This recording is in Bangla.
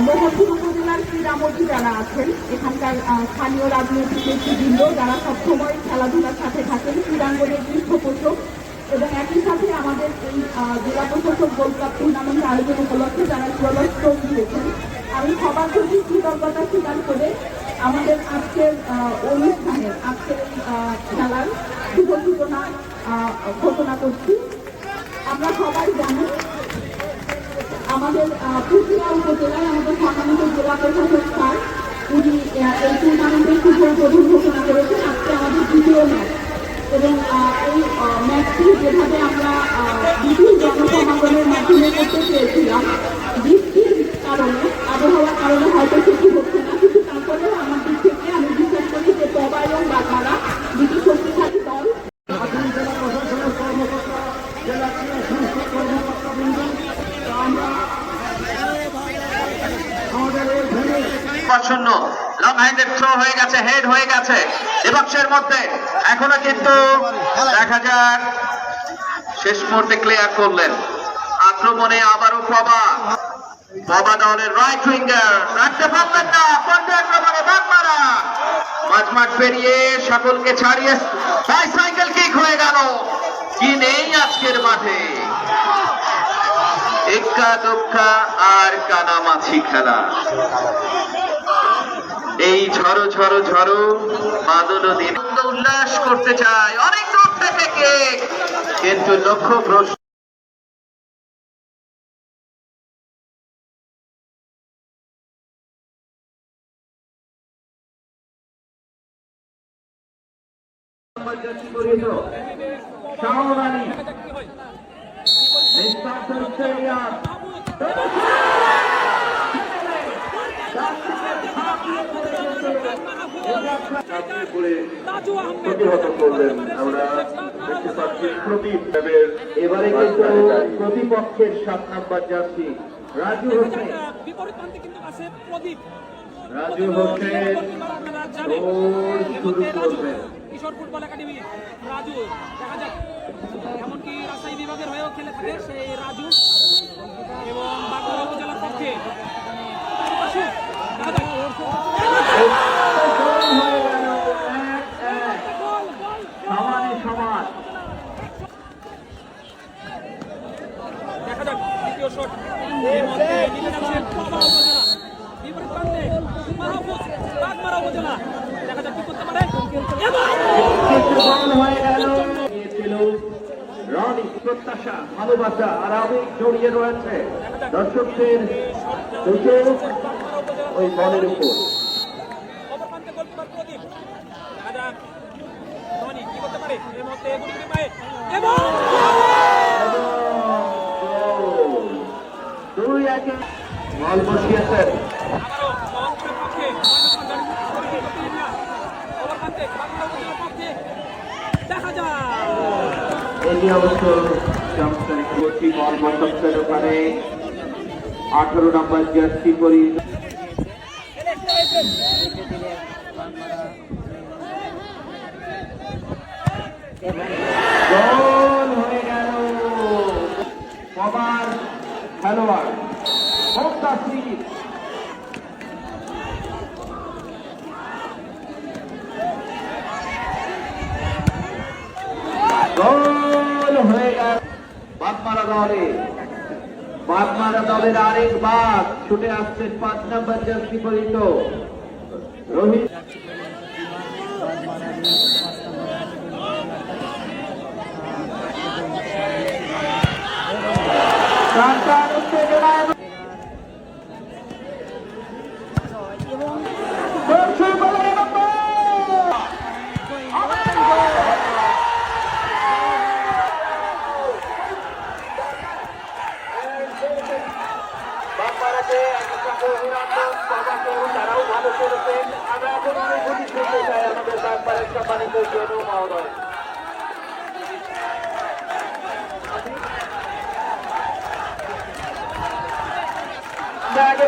মোহনপুর উপজেলার ক্রীড়ামন্ত্রী যারা আছেন, এখানকার স্থানীয় রাজনৈতিক নেতৃবৃন্দ যারা সবসময় খেলাধুলার সাথে থাকেন, ক্রীড়াঙ্গনের পৃষ্ঠপোষক এবং একই সাথে আমাদের এই জেলা প্রশাসক গোল্ড কাপ টুর্নামেন্ট আয়োজন উপলক্ষে যারা জলস্ট্রোক দিয়েছেন, আমি সবার প্রতি কৃতজ্ঞতা স্বীকার করে আমাদের আজকের অনুষ্ঠানের আজকের খেলার শুভ সূচনা ঘোষণা করছি। আমরা সবাই জানি আমাদের পুরুলিয়া উপজেলায় আমাদের সম্মানিত জেলা প্রশাসক স্যার উনি এই টুর্নামেন্টের সুযোগ প্রথম ঘোষণা করেছেন। আজকে আমাদের দ্বিতীয় ম্যাচ। এবং এই ম্যাচটি যেভাবে আমরা আহ, বিপুল জনসমাগমের মাধ্যমে করতে চেয়েছিলাম বৃষ্টির কারণে আবহাওয়ার কারণে হয়তো সেটি হচ্ছে না কিন্তু তারপরেও আমার দিক থেকে আমি বিশ্বাস করি যে পবা এবং বাগমারা দুটি শক্তিশালী দল আসাম জেলা প্রশাসনের কর্মকর্তা জেলা ক্রীড়া সংস্থার কর্মকর্তাবৃন্দ আমরা আমাদের এই ভেন্যু শূন্য লং হ্যান্ডেড থ্রো হয়ে গেছে হেড হয়ে গেছে। ডিবক্সের মধ্যে এখনও কিন্তু দেখা যাক, শেষ মুহূর্তে ক্লিয়ার করলেন। আক্রমণে আবারও পবা। পবা দলের রাইট উইঙ্গার রাখতে পারলেন না পন্ডে আক্রমণে মাঝমাঠ পেরিয়ে সকলকে ছাড়িয়ে সাইকেল কিক হয়ে গেল। কি নেই আজকের মাঠে? এক্কা দোক্কা আর কানামাছি খেলা। এই ঝড়ো ঝড়ো ঝড়ো বাদল দিন। আনন্দ উল্লাস করতে চায় অনেক দূর থেকে। কিন্তু লক্ষ্য শাহরানি নিষ্পাত্র স্টেডিয়াম প্রতিহত করলেন আমরা দেখতে পাচ্ছি প্রদীপ দেবের। এবারে কিন্তু প্রতিপক্ষের সাত নাম্বার জার্সি রাজু হোসেন। বিপরীত প্রান্তে কিন্তু আছে প্রদীপ রাজু হোসেন আপনারা জানেন দৌড় শুরু করবেন। কিশোর ফুটবল একাডেমি রাজু দেখা যাক। এমনকি রাজশাহী বিভাগের হয়েও খেলে থাকে সেই রাজু। এবং বাঁকুড়া উপজেলার পক্ষে আসুন, দেখা যাক। গোল হয়ে গেল এক এক গোল, গোল, সমানে সমান দেখা যাক দ্বিতীয় মধ্যে নিতে যাচ্ছে পাবা উপজেলা। বিপরীত প্রান্তে মাহফুজ বাগমারা উপজেলা। দেখা যাক কি করতে পারে। এবং কিছু গোল গেল গিয়েছিল রনি প্রত্যাশা ভালোবাসা আর আবেগ জড়িয়ে রয়েছে দর্শকদের দুটো ওই বলের উপর। অপর প্রান্তে গোলকিপার প্রদীপ। দেখা যাক। ধোনি কি করতে পারে? এর মধ্যে গুলি পায়ে এবং আঠারো নম্বর জার্সি সবার খেলোয়াড়। মুক্তাসির গোল আরেক বাদ ছুটে আসছে পাঁচ নম্বর জার্সি পরিত রোহিত টানটান তারাও ভালো করেছেন আমরা এখন অনুভূতি শুনতে চাই আমাদের বাগপাড়ের সম্মানিত জনু মহোদয় আমরা আগে